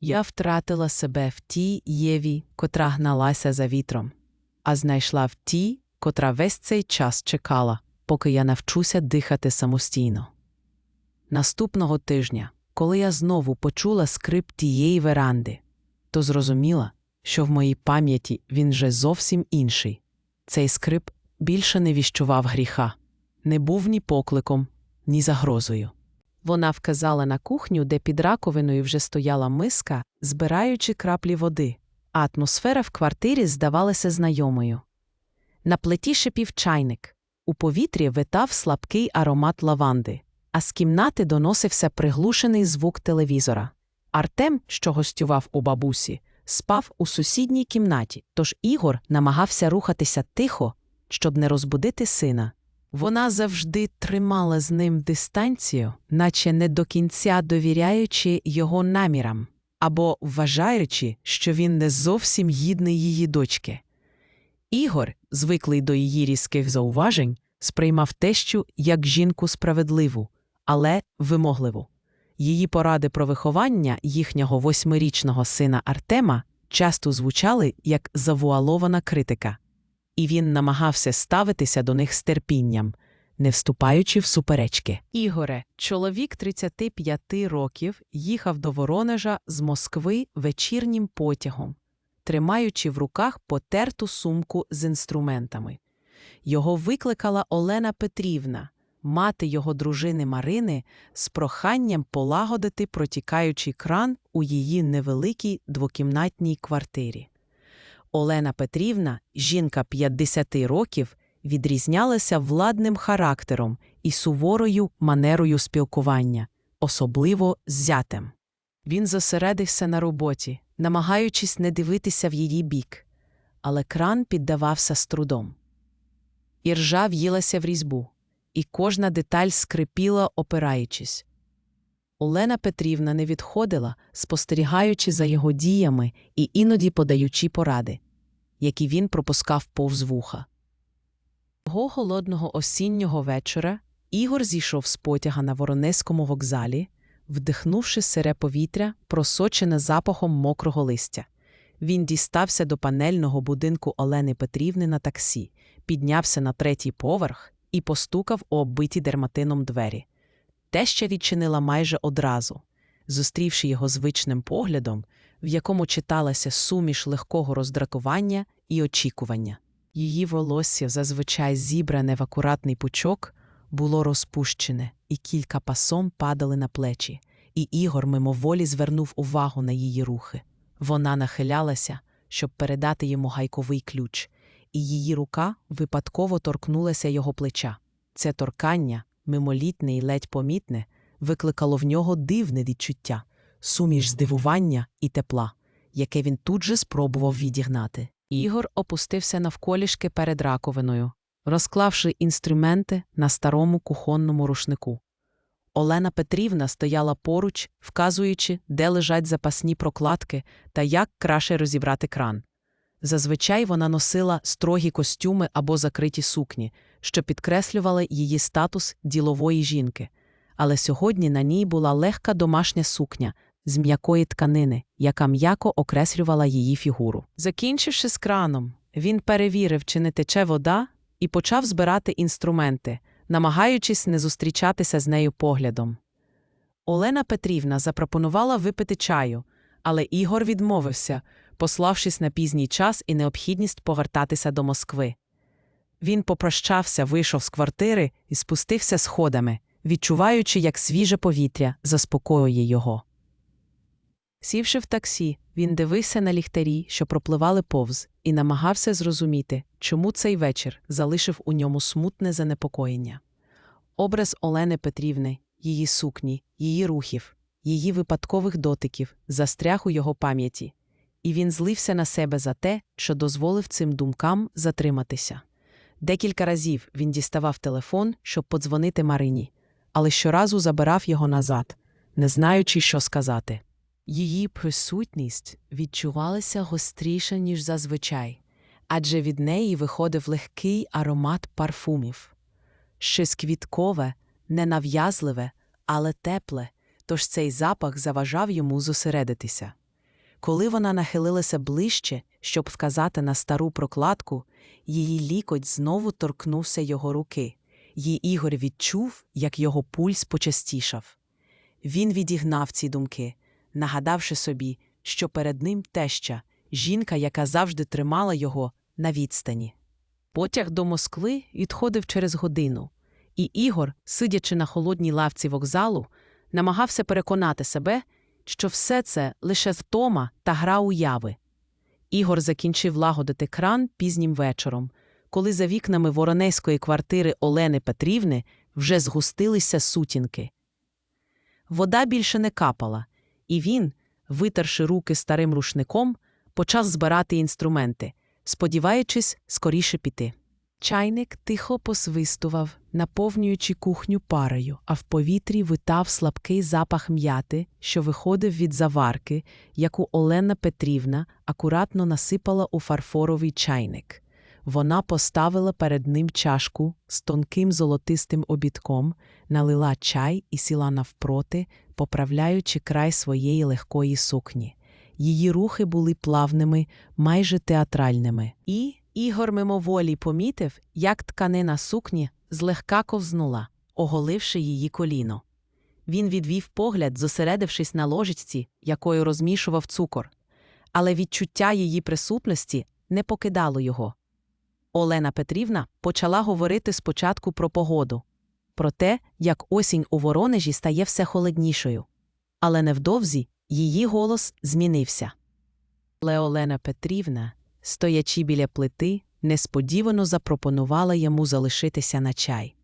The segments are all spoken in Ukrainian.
Я втратила себе в тій Єві, котра гналася за вітром, а знайшла в тій, котра весь цей час чекала, поки я навчуся дихати самостійно. Наступного тижня, коли я знову почула скрип тієї веранди, то зрозуміла, що в моїй пам'яті він вже зовсім інший. Цей скрип більше не віщував гріха, не був ні покликом, ні загрозою. Вона вказала на кухню, де під раковиною вже стояла миска, збираючи краплі води, а атмосфера в квартирі здавалася знайомою. На плиті шипів чайник, у повітрі витав слабкий аромат лаванди, а з кімнати доносився приглушений звук телевізора. Артем, що гостював у бабусі, спав у сусідній кімнаті, тож Ігор намагався рухатися тихо, щоб не розбудити сина. Вона завжди тримала з ним дистанцію, наче не до кінця довіряючи його намірам або вважаючи, що він не зовсім гідний її дочки. Ігор, звиклий до її різких зауважень, сприймав тещу як жінку справедливу, але вимогливу. Її поради про виховання їхнього восьмирічного сина Артема часто звучали як завуалована критика, і він намагався ставитися до них з терпінням, не вступаючи в суперечки. Ігоре, чоловік 35 років, їхав до Воронежа з Москви вечірнім потягом, тримаючи в руках потерту сумку з інструментами. Його викликала Олена Петрівна, мати його дружини Марини, з проханням полагодити протікаючий кран у її невеликій двокімнатній квартирі. Олена Петрівна, жінка 50 років, відрізнялася владним характером і суворою манерою спілкування, особливо з зятем. Він зосередився на роботі, намагаючись не дивитися в її бік, але кран піддавався з трудом. Іржа в'їлася в різьбу, і кожна деталь скрипіла, опираючись. Олена Петрівна не відходила, спостерігаючи за його діями і іноді подаючи поради, які він пропускав повз вуха. Того голодного осіннього вечора Ігор зійшов з потяга на Воронезькому вокзалі, вдихнувши сире повітря, просочене запахом мокрого листя. Він дістався до панельного будинку Олени Петрівни на таксі, піднявся на третій поверх і постукав у оббиті дерматином двері. Теща відчинила майже одразу, зустрівши його звичним поглядом, в якому читалася суміш легкого роздратування і очікування. Її волосся, зазвичай зібране в акуратний пучок, було розпущене, і кілька пасом падали на плечі, і Ігор мимоволі звернув увагу на її рухи. Вона нахилялася, щоб передати йому гайковий ключ, і її рука випадково торкнулася його плеча. Це торкання, мимолітне і ледь помітне, викликало в нього дивне відчуття, суміш здивування і тепла, яке він тут же спробував відігнати. Ігор опустився навколішки перед раковиною, розклавши інструменти на старому кухонному рушнику. Олена Петрівна стояла поруч, вказуючи, де лежать запасні прокладки та як краще розібрати кран. Зазвичай вона носила строгі костюми або закриті сукні, що підкреслювали її статус ділової жінки. Але сьогодні на ній була легка домашня сукня з м'якої тканини, яка м'яко окреслювала її фігуру. Закінчивши з краном, він перевірив, чи не тече вода, і почав збирати інструменти, намагаючись не зустрічатися з нею поглядом. Олена Петрівна запропонувала випити чаю, але Ігор відмовився, пославшись на пізній час і необхідність повертатися до Москви. Він попрощався, вийшов з квартири і спустився сходами, відчуваючи, як свіже повітря заспокоює його. Сівши в таксі, він дивився на ліхтарі, що пропливали повз, і намагався зрозуміти, чому цей вечір залишив у ньому смутне занепокоєння. Образ Олени Петрівни, її сукні, її рухів, її випадкових дотиків застряг у його пам'яті, і він злився на себе за те, що дозволив цим думкам затриматися. Декілька разів він діставав телефон, щоб подзвонити Марині, але щоразу забирав його назад, не знаючи, що сказати. Її присутність відчувалася гостріше, ніж зазвичай, адже від неї виходив легкий аромат парфумів. Щось квіткове, ненав'язливе, але тепле, тож цей запах заважав йому зосередитися. Коли вона нахилилася ближче, щоб вказати на стару прокладку, її лікоть знову торкнувся його руки. Її Ігор відчув, як його пульс почастішав. Він відігнав ці думки, нагадавши собі, що перед ним теща, жінка, яка завжди тримала його на відстані. Потяг до Москви відходив через годину, і Ігор, сидячи на холодній лавці вокзалу, намагався переконати себе, що все це лише втома та гра уяви. Ігор закінчив лагодити кран пізнім вечором, коли за вікнами воронезької квартири Олени Петрівни вже згустилися сутінки. Вода більше не капала, і він, витерши руки старим рушником, почав збирати інструменти, сподіваючись скоріше піти. Чайник тихо посвистував, наповнюючи кухню парою, а в повітрі витав слабкий запах м'яти, що виходив від заварки, яку Олена Петрівна акуратно насипала у фарфоровий чайник. Вона поставила перед ним чашку з тонким золотистим обідком, налила чай і сіла навпроти, поправляючи край своєї легкої сукні. Її рухи були плавними, майже театральними. І Ігор мимоволі помітив, як тканина сукні злегка ковзнула, оголивши її коліно. Він відвів погляд, зосередившись на ложечці, якою розмішував цукор, але відчуття її присутності не покидало його. Олена Петрівна почала говорити спочатку про погоду, про те, як осінь у Воронежі стає все холоднішою. Але невдовзі її голос змінився. Але Олена Петрівна, стоячи біля плити, несподівано запропонувала йому залишитися на чай.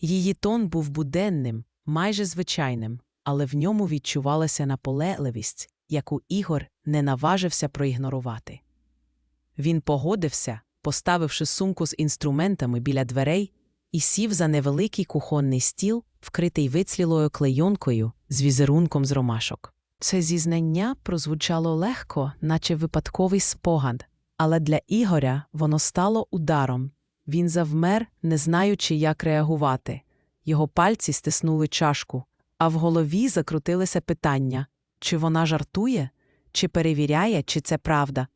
Її тон був буденним, майже звичайним, але в ньому відчувалася наполегливість, яку Ігор не наважився проігнорувати. Він погодився, поставивши сумку з інструментами біля дверей, і сів за невеликий кухонний стіл, вкритий вицлілою клейонкою з візерунком з ромашок. Це зізнання прозвучало легко, наче випадковий спогад, але для Ігоря воно стало ударом. Він завмер, не знаючи, як реагувати. Його пальці стиснули чашку, а в голові закрутилися питання чи вона жартує, чи перевіряє, чи це правда.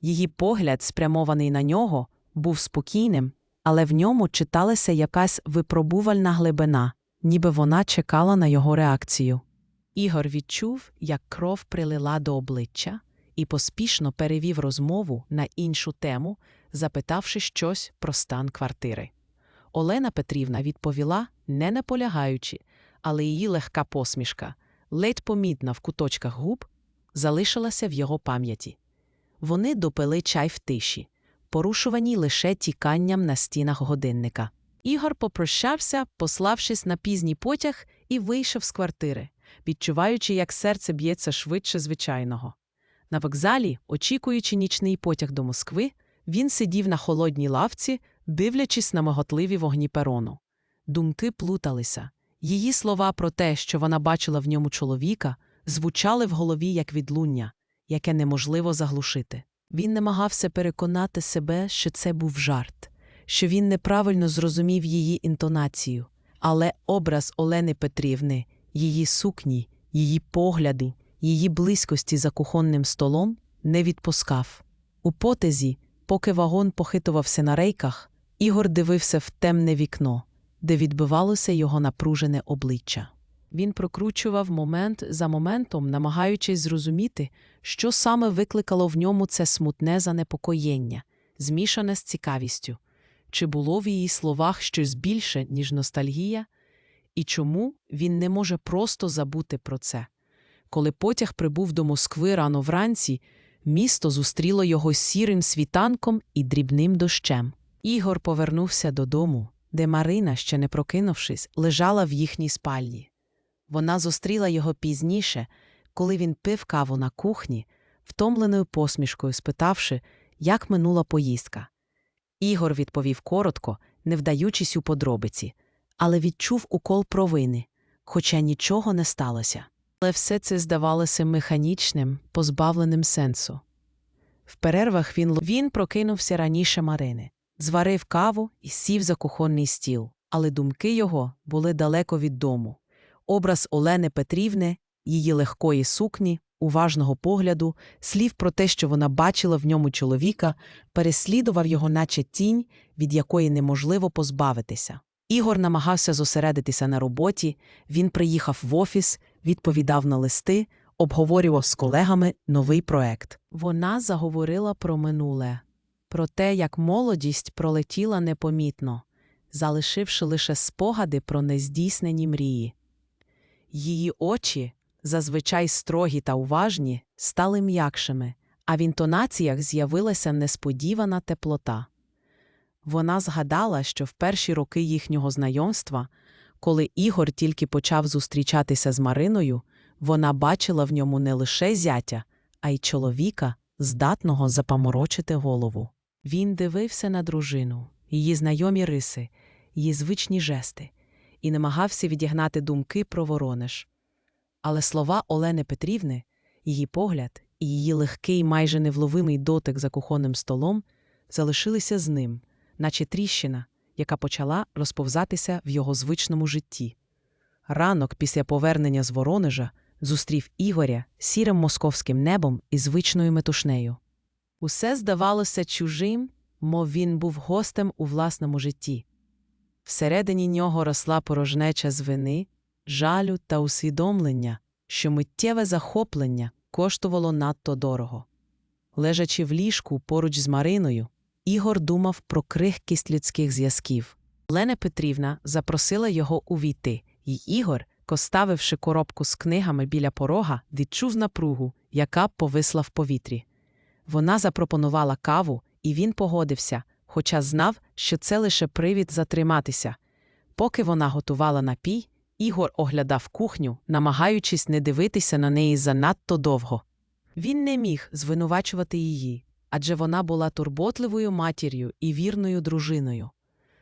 Її погляд, спрямований на нього, був спокійним, але в ньому читалася якась випробувальна глибина, ніби вона чекала на його реакцію. Ігор відчув, як кров прилила до обличчя, і поспішно перевів розмову на іншу тему, запитавши щось про стан квартири. Олена Петрівна відповіла, не наполягаючи, але її легка посмішка, ледь помітна в куточках губ, залишилася в його пам'яті. Вони допили чай в тиші, порушувані лише тіканням на стінах годинника. Ігор попрощався, пославшись на пізній потяг, і вийшов з квартири, відчуваючи, як серце б'ється швидше звичайного. На вокзалі, очікуючи нічний потяг до Москви, він сидів на холодній лавці, дивлячись на миготливі вогні перону. Думки плуталися. Її слова про те, що вона бачила в ньому чоловіка, звучали в голові як відлуння, яке неможливо заглушити. Він намагався переконати себе, що це був жарт, що він неправильно зрозумів її інтонацію, але образ Олени Петрівни, її сукні, її погляди, її близькості за кухонним столом не відпускав. У потезі, поки вагон похитувався на рейках, Ігор дивився в темне вікно, де відбивалося його напружене обличчя. Він прокручував момент за моментом, намагаючись зрозуміти, що саме викликало в ньому це смутне занепокоєння, змішане з цікавістю, чи було в її словах щось більше, ніж ностальгія, і чому він не може просто забути про це. Коли потяг прибув до Москви рано вранці, місто зустріло його сірим світанком і дрібним дощем. Ігор повернувся додому, де Марина, ще не прокинувшись, лежала в їхній спальні. Вона зустріла його пізніше, коли він пив каву на кухні, втомленою посмішкою спитавши, як минула поїздка. Ігор відповів коротко, не вдаючись у подробиці, але відчув укол провини, хоча нічого не сталося. Але все це здавалося механічним, позбавленим сенсу. В перервах він, він прокинувся раніше Марини, зварив каву і сів за кухонний стіл, але думки його були далеко від дому. Образ Олени Петрівни, її легкої сукні, уважного погляду, слів про те, що вона бачила в ньому чоловіка, переслідував його, наче тінь, від якої неможливо позбавитися. Ігор намагався зосередитися на роботі, він приїхав в офіс, відповідав на листи, обговорював з колегами новий проект. Вона заговорила про минуле, про те, як молодість пролетіла непомітно, залишивши лише спогади про нездійснені мрії. Її очі, зазвичай строгі та уважні, стали м'якшими, а в інтонаціях з'явилася несподівана теплота. Вона згадала, що в перші роки їхнього знайомства, коли Ігор тільки почав зустрічатися з Мариною, вона бачила в ньому не лише зятя, а й чоловіка, здатного запаморочити голову. Він дивився на дружину, її знайомі риси, її звичні жести, і намагався відігнати думки про Воронеж. Але слова Олени Петрівни, її погляд і її легкий, майже невловимий дотик за кухонним столом залишилися з ним, наче тріщина, яка почала розповзатися в його звичному житті. Ранок після повернення з Воронежа зустрів Ігоря сірим московським небом і звичною метушнею. Усе здавалося чужим, мов він був гостем у власному житті. Всередині нього росла порожнеча з вини, жалю та усвідомлення, що миттєве захоплення коштувало надто дорого. Лежачи в ліжку поруч з Мариною, Ігор думав про крихкість людських зв'язків. Лена Петрівна запросила його увійти, і Ігор, поставивши коробку з книгами біля порога, відчув напругу, яка повисла в повітрі. Вона запропонувала каву, і він погодився, хоча знав, що це лише привід затриматися. Поки вона готувала напій, Ігор оглядав кухню, намагаючись не дивитися на неї занадто довго. Він не міг звинувачувати її, адже вона була турботливою матір'ю і вірною дружиною.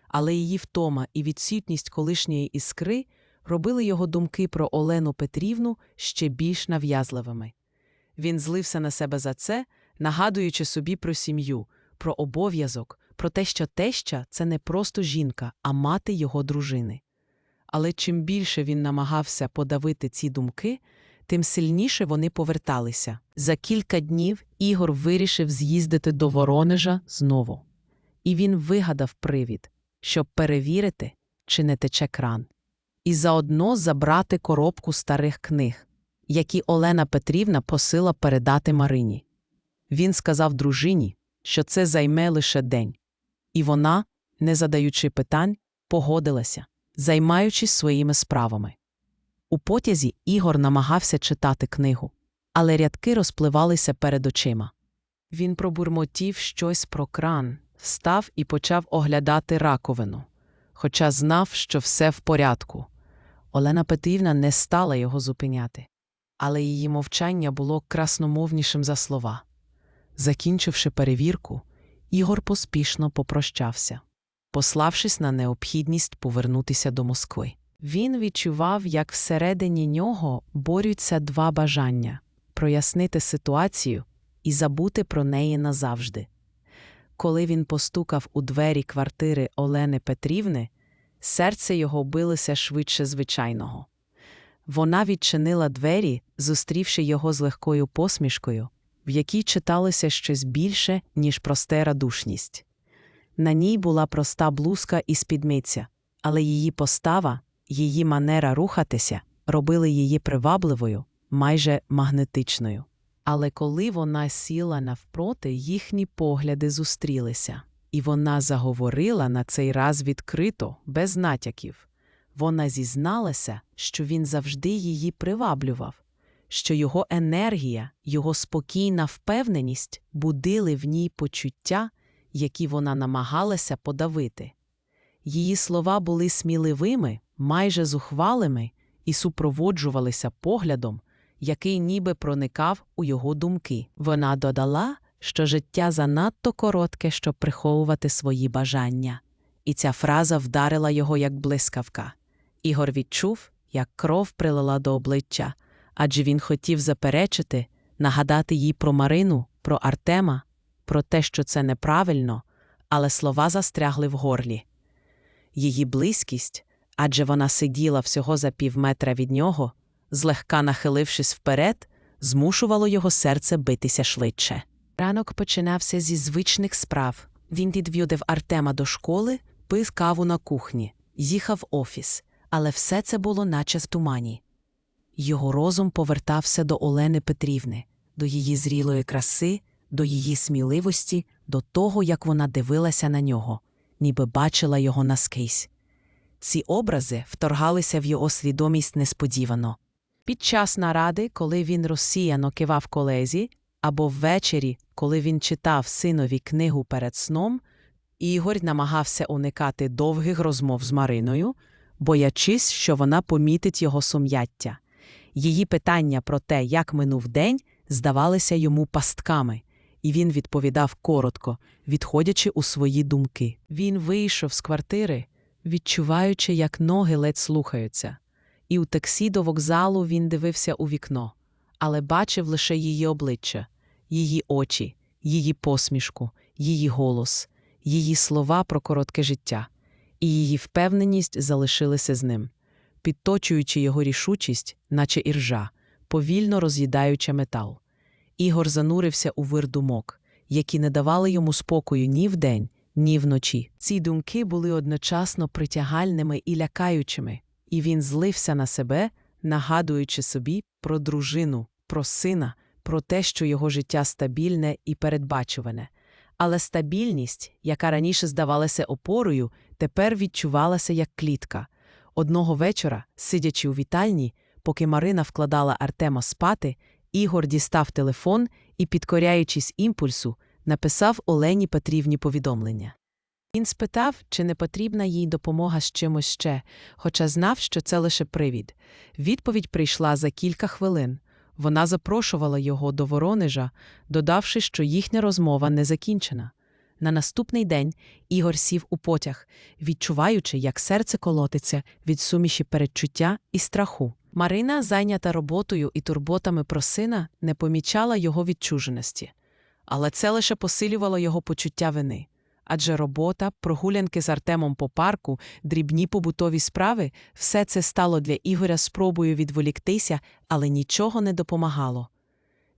Але її втома і відсутність колишньої іскри робили його думки про Олену Петрівну ще більш нав'язливими. Він злився на себе за це, нагадуючи собі про сім'ю, про обов'язок, про те, що теща це не просто жінка, а мати його дружини. Але чим більше він намагався подавити ці думки, тим сильніше вони поверталися. За кілька днів Ігор вирішив з'їздити до Воронежа знову. І він вигадав привід, щоб перевірити, чи не тече кран, і заодно забрати коробку старих книг, які Олена Петрівна просила передати Марині. Він сказав дружині, що це займе лише день, і вона, не задаючи питань, погодилася, займаючись своїми справами. У потязі Ігор намагався читати книгу, але рядки розпливалися перед очима. Він пробурмотів щось про кран, став і почав оглядати раковину, хоча знав, що все в порядку. Олена Петрівна не стала його зупиняти, але її мовчання було красномовнішим за слова. Закінчивши перевірку, Ігор поспішно попрощався, пославшись на необхідність повернутися до Москви. Він відчував, як всередині нього борються два бажання прояснити ситуацію і забути про неї назавжди. Коли він постукав у двері квартири Олени Петрівни, серце його билося швидше звичайного. Вона відчинила двері, зустрівши його з легкою посмішкою, в якій читалося щось більше, ніж проста радушність. На ній була проста блузка і спідниця, але її постава, її манера рухатися робили її привабливою, майже магнетичною. Але коли вона сіла навпроти, їхні погляди зустрілися, і вона заговорила на цей раз відкрито, без натяків. Вона зізналася, що він завжди її приваблював, що його енергія, його спокійна впевненість будили в ній почуття, які вона намагалася подавити. Її слова були сміливими, майже зухвалими і супроводжувалися поглядом, який ніби проникав у його думки. Вона додала, що життя занадто коротке, щоб приховувати свої бажання, і ця фраза вдарила його як блискавка. Ігор відчув, як кров прилила до обличчя, адже він хотів заперечити, нагадати їй про Марину, про Артема, про те, що це неправильно, але слова застрягли в горлі. Її близькість, адже вона сиділа всього за півметра від нього, злегка нахилившись вперед, змушувало його серце битися швидше. Ранок починався зі звичних справ. Він відвідав Артема до школи, пив каву на кухні, їхав в офіс, але все це було наче в тумані. Його розум повертався до Олени Петрівни, до її зрілої краси, до її сміливості, до того, як вона дивилася на нього, ніби бачила його наскрізь. Ці образи вторгалися в його свідомість несподівано. Під час наради, коли він розсіяно кивав колезі, або ввечері, коли він читав синові книгу перед сном, Ігор намагався уникати довгих розмов з Мариною, боячись, що вона помітить його сум'яття. Її питання про те, як минув день, здавалися йому пастками, і він відповідав коротко, відходячи у свої думки. Він вийшов з квартири, відчуваючи, як ноги ледь слухаються, і у таксі до вокзалу він дивився у вікно, але бачив лише її обличчя, її очі, її посмішку, її голос, її слова про коротке життя, і її впевненість залишилися з ним, підточуючи його рішучість, наче іржа, повільно роз'їдаючи метал. Ігор занурився у вир думок, які не давали йому спокою ні вдень, ні вночі. Ці думки були одночасно притягальними і лякаючими, і він злився на себе, нагадуючи собі про дружину, про сина, про те, що його життя стабільне і передбачуване. Але стабільність, яка раніше здавалася опорою, тепер відчувалася як клітка. Одного вечора, сидячи у вітальні, поки Марина вкладала Артема спати, Ігор дістав телефон і, підкоряючись імпульсу, написав Олені Петрівні повідомлення. Він спитав, чи не потрібна їй допомога з чимось ще, хоча знав, що це лише привід. Відповідь прийшла за кілька хвилин. Вона запрошувала його до Воронежа, додавши, що їхня розмова не закінчена. На наступний день Ігор сів у потяг, відчуваючи, як серце колотиться від суміші передчуття і страху. Марина, зайнята роботою і турботами про сина, не помічала його відчуженості. Але це лише посилювало його почуття вини. Адже робота, прогулянки з Артемом по парку, дрібні побутові справи все це стало для Ігоря спробою відволіктися, але нічого не допомагало.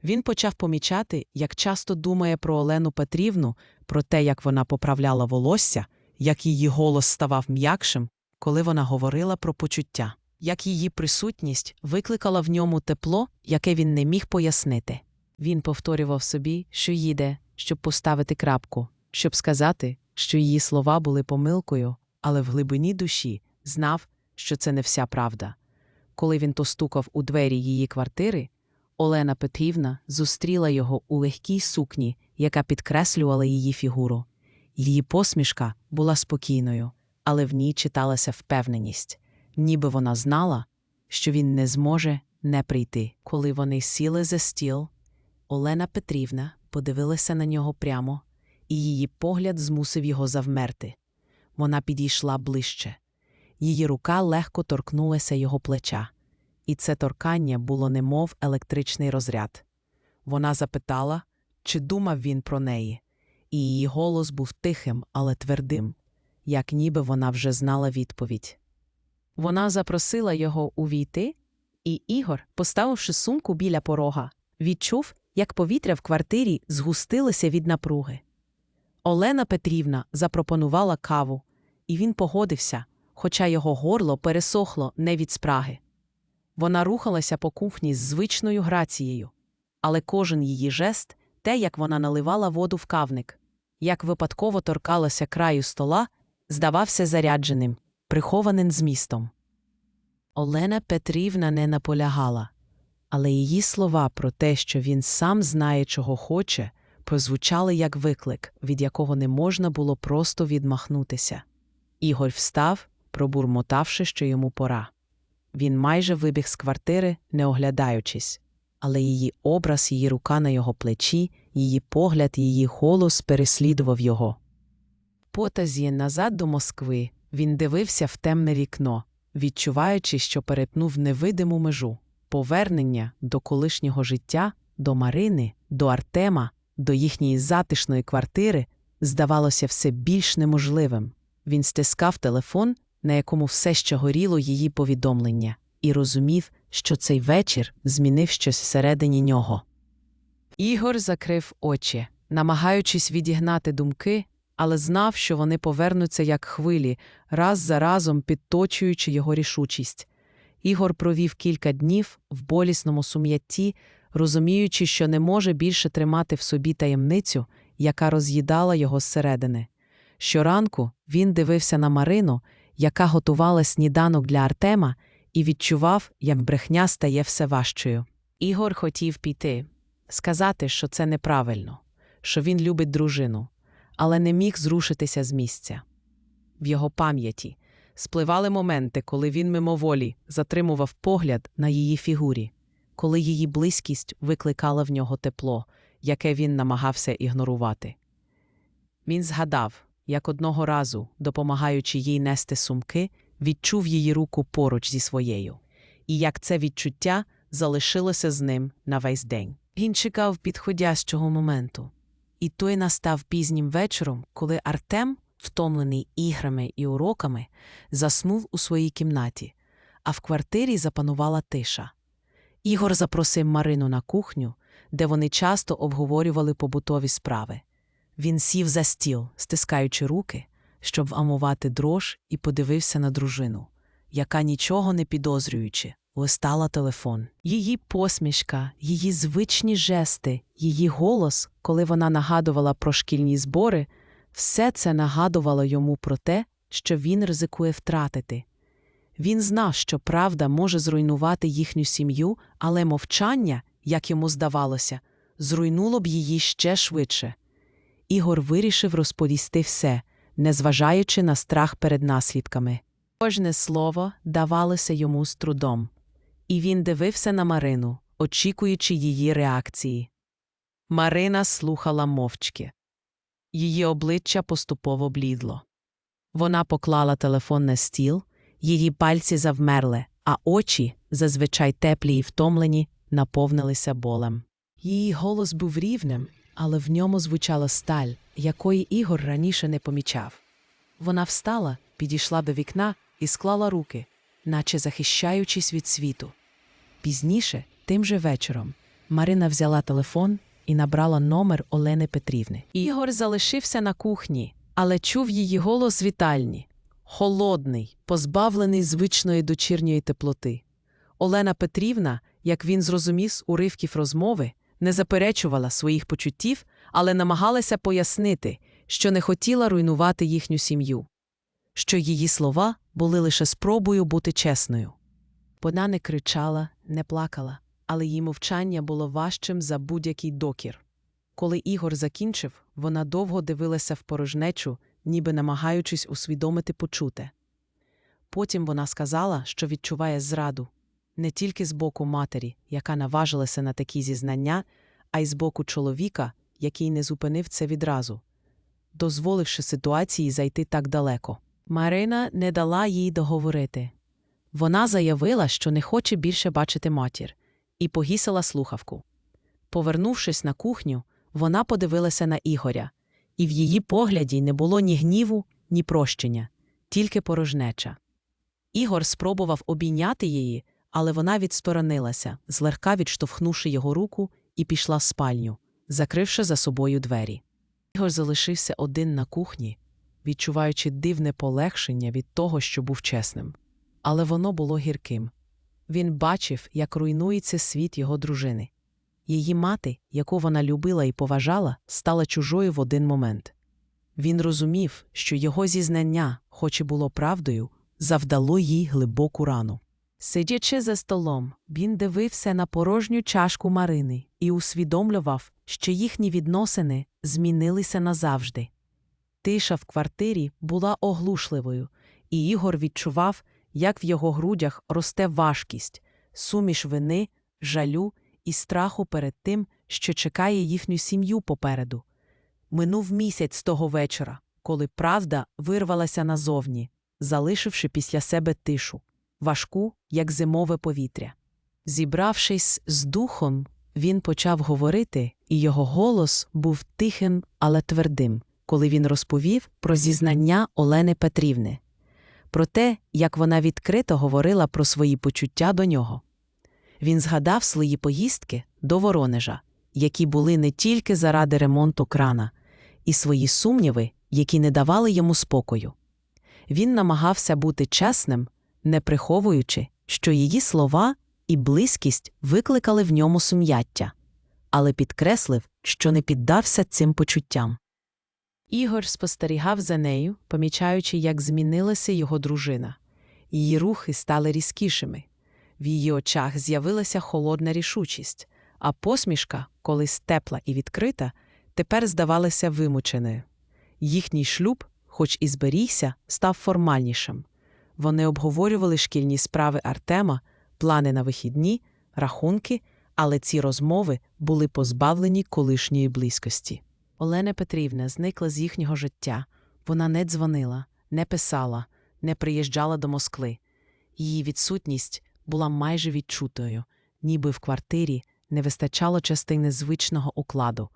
Він почав помічати, як часто думає про Олену Петрівну, про те, як вона поправляла волосся, як її голос ставав м'якшим, коли вона говорила про почуття, як її присутність викликала в ньому тепло, яке він не міг пояснити. Він повторював собі, що їде, щоб поставити крапку, щоб сказати, що її слова були помилкою, але в глибині душі знав, що це не вся правда. Коли він постукав у двері її квартири, Олена Петрівна зустріла його у легкій сукні, яка підкреслювала її фігуру. Її посмішка була спокійною, але в ній читалася впевненість, ніби вона знала, що він не зможе не прийти. Коли вони сіли за стіл, Олена Петрівна подивилася на нього прямо, і її погляд змусив його завмерти. Вона підійшла ближче. Її рука легко торкнулася його плеча, і це торкання було немов електричний розряд. Вона запитала, чи думав він про неї, і її голос був тихим, але твердим, як ніби вона вже знала відповідь. Вона запросила його увійти, і Ігор, поставивши сумку біля порога, відчув, як повітря в квартирі згустилося від напруги. Олена Петрівна запропонувала каву, і він погодився, хоча його горло пересохло не від спраги. Вона рухалася по кухні з звичною грацією, але кожен її жест, те, як вона наливала воду в кавник, як випадково торкалася краю стола, здавався зарядженим, прихованим змістом. Олена Петрівна не наполягала, але її слова про те, що він сам знає, чого хоче, прозвучали як виклик, від якого не можна було просто відмахнутися. Ігор встав, пробурмотавши, що йому пора. Він майже вибіг з квартири, не оглядаючись, але її образ, її рука на його плечі, її погляд, її голос переслідував його. Потазі назад до Москви він дивився в темне вікно, відчуваючи, що перетнув невидиму межу повернення до колишнього життя, до Марини, до Артема, до їхньої затишної квартири здавалося все більш неможливим. Він стискав телефон, на якому все ще горіло її повідомлення, і розумів, що цей вечір змінив щось всередині нього. Ігор закрив очі, намагаючись відігнати думки, але знав, що вони повернуться як хвилі, раз за разом підточуючи його рішучість. Ігор провів кілька днів в болісному сум'ятті, розуміючи, що не може більше тримати в собі таємницю, яка роз'їдала його зсередини. Щоранку він дивився на Марину, яка готувала сніданок для Артема, і відчував, як брехня стає все важчою. Ігор хотів піти, сказати, що це неправильно, що він любить дружину, але не міг зрушитися з місця. В його пам'яті спливали моменти, коли він мимоволі затримував погляд на її фігурі, коли її близькість викликала в нього тепло, яке він намагався ігнорувати. Він згадав, як одного разу, допомагаючи їй нести сумки, відчув її руку поруч зі своєю, і як це відчуття залишилося з ним на весь день. Він чекав підходящого моменту, і той настав пізнім вечором, коли Артем, втомлений іграми і уроками, заснув у своїй кімнаті, а в квартирі запанувала тиша. Ігор запросив Марину на кухню, де вони часто обговорювали побутові справи. Він сів за стіл, стискаючи руки, щоб вамувати дрож, і подивився на дружину, яка, нічого не підозрюючи, листала телефон. Її посмішка, її звичні жести, її голос, коли вона нагадувала про шкільні збори, все це нагадувало йому про те, що він ризикує втратити. Він знав, що правда може зруйнувати їхню сім'ю, але мовчання, як йому здавалося, зруйнуло б її ще швидше. Ігор вирішив розповісти все, незважаючи на страх перед наслідками. Кожне слово давалося йому з трудом, і він дивився на Марину, очікуючи її реакції. Марина слухала мовчки. Її обличчя поступово блідло. Вона поклала телефон на стіл, її пальці завмерли, а очі, зазвичай теплі і втомлені, наповнилися болем. Її голос був рівним, але в ньому звучала сталь, якої Ігор раніше не помічав. Вона встала, підійшла до вікна і склала руки, наче захищаючись від світу. Пізніше, тим же вечором, Марина взяла телефон і набрала номер Олени Петрівни. Ігор залишився на кухні, але чув її голос вітальні холодний, позбавлений звичної дочірньої теплоти. Олена Петрівна, як він зрозумів з уривків розмови, не заперечувала своїх почуттів, але намагалася пояснити, що не хотіла руйнувати їхню сім'ю, що її слова були лише спробою бути чесною. Вона не кричала, не плакала, але її мовчання було важчим за будь-який докір. Коли Ігор закінчив, вона довго дивилася в порожнечу, ніби намагаючись усвідомити почуте. Потім вона сказала, що відчуває зраду не тільки з боку матері, яка наважилася на такі зізнання, а й з боку чоловіка, який не зупинив це відразу, дозволивши ситуації зайти так далеко. Марина не дала їй договорити. Вона заявила, що не хоче більше бачити матір, і погісила слухавку. Повернувшись на кухню, вона подивилася на Ігоря, і в її погляді не було ні гніву, ні прощення, тільки порожнеча. Ігор спробував обійняти її, але вона відсторонилася, злегка відштовхнувши його руку, і пішла в спальню, закривши за собою двері. Ігор залишився один на кухні, відчуваючи дивне полегшення від того, що був чесним. Але воно було гірким. Він бачив, як руйнується світ його дружини. Її мати, яку вона любила і поважала, стала чужою в один момент. Він розумів, що його зізнання, хоч і було правдою, завдало їй глибоку рану. Сидячи за столом, він дивився на порожню чашку Марини і усвідомлював, що їхні відносини змінилися назавжди. Тиша в квартирі була оглушливою, і Ігор відчував, як в його грудях росте важкість, суміш вини, жалю і страху перед тим, що чекає їхню сім'ю попереду. Минув місяць з того вечора, коли правда вирвалася назовні, залишивши після себе тишу, важку, як зимове повітря. Зібравшись з духом, він почав говорити, і його голос був тихим, але твердим, коли він розповів про зізнання Олени Петрівни, про те, як вона відкрито говорила про свої почуття до нього. Він згадав свої поїздки до Воронежа, які були не тільки заради ремонту крана, і свої сумніви, які не давали йому спокою. Він намагався бути чесним, не приховуючи, що її слова і близькість викликали в ньому сум'яття, але підкреслив, що не піддався цим почуттям. Ігор спостерігав за нею, помічаючи, як змінилася його дружина. Її рухи стали різкішими. В її очах з'явилася холодна рішучість, а посмішка, колись тепла і відкрита, тепер здавалася вимученою. Їхній шлюб, хоч і зберігся, став формальнішим. Вони обговорювали шкільні справи Артема, плани на вихідні, рахунки, але ці розмови були позбавлені колишньої близькості. Олена Петрівна зникла з їхнього життя. Вона не дзвонила, не писала, не приїжджала до Москви. Її відсутність була майже відчутою, ніби в квартирі не вистачало частини звичного укладу.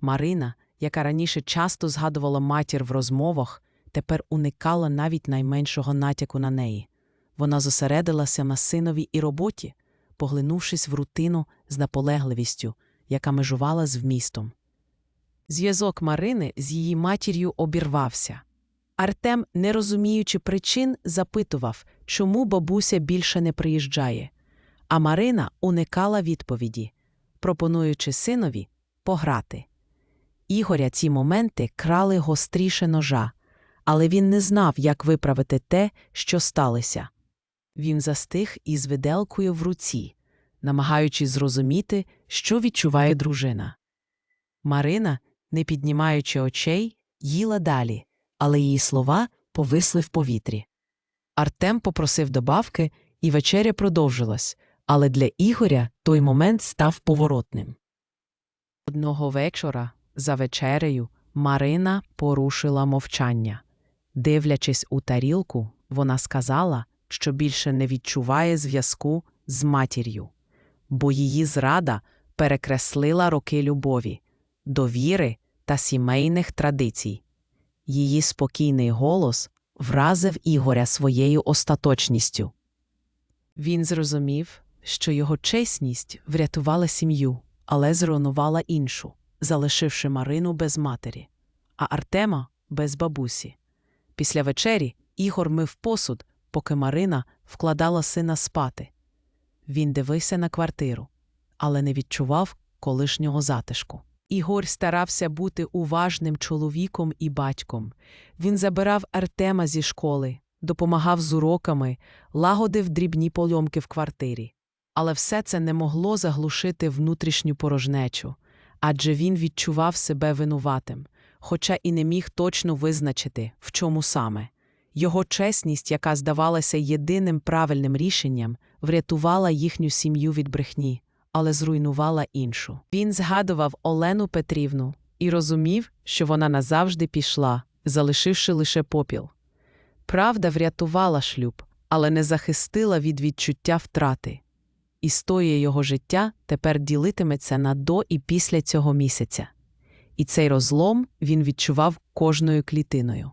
Марина, яка раніше часто згадувала матір в розмовах, тепер уникала навіть найменшого натяку на неї. Вона зосередилася на синові і роботі, поглинувшись в рутину з наполегливістю, яка межувала з вмістом. Зв'язок Марини з її матір'ю обірвався. Артем, не розуміючи причин, запитував, чому бабуся більше не приїжджає, а Марина уникала відповіді, пропонуючи синові пограти. Ігоря ці моменти крали гостріше ножа, але він не знав, як виправити те, що сталося. Він застиг із виделкою в руці, намагаючись зрозуміти, що відчуває дружина. Марина, не піднімаючи очей, їла далі, але її слова повисли в повітрі. Артем попросив добавки, і вечеря продовжилась, але для Ігоря той момент став поворотним. Одного вечора, за вечерею, Марина порушила мовчання. Дивлячись у тарілку, вона сказала, що більше не відчуває зв'язку з матір'ю, бо її зрада перекреслила роки любові, довіри та сімейних традицій. Її спокійний голос вразив Ігоря своєю остаточністю. Він зрозумів, що його чесність врятувала сім'ю, але зруйнувала іншу, залишивши Марину без матері, а Артема без бабусі. Після вечері Ігор мив посуд, поки Марина вкладала сина спати. Він дивився на квартиру, але не відчував колишнього затишку. Ігор старався бути уважним чоловіком і батьком. Він забирав Артема зі школи, допомагав з уроками, лагодив дрібні польомки в квартирі. Але все це не могло заглушити внутрішню порожнечу, адже він відчував себе винуватим, хоча і не міг точно визначити, в чому саме. Його чесність, яка здавалася єдиним правильним рішенням, врятувала їхню сім'ю від брехні, але зруйнувала іншу. Він згадував Олену Петрівну і розумів, що вона назавжди пішла, залишивши лише попіл. Правда врятувала шлюб, але не захистила від відчуття втрати. Історія його життя тепер ділитиметься на до і після цього місяця. І цей розлом він відчував кожною клітиною.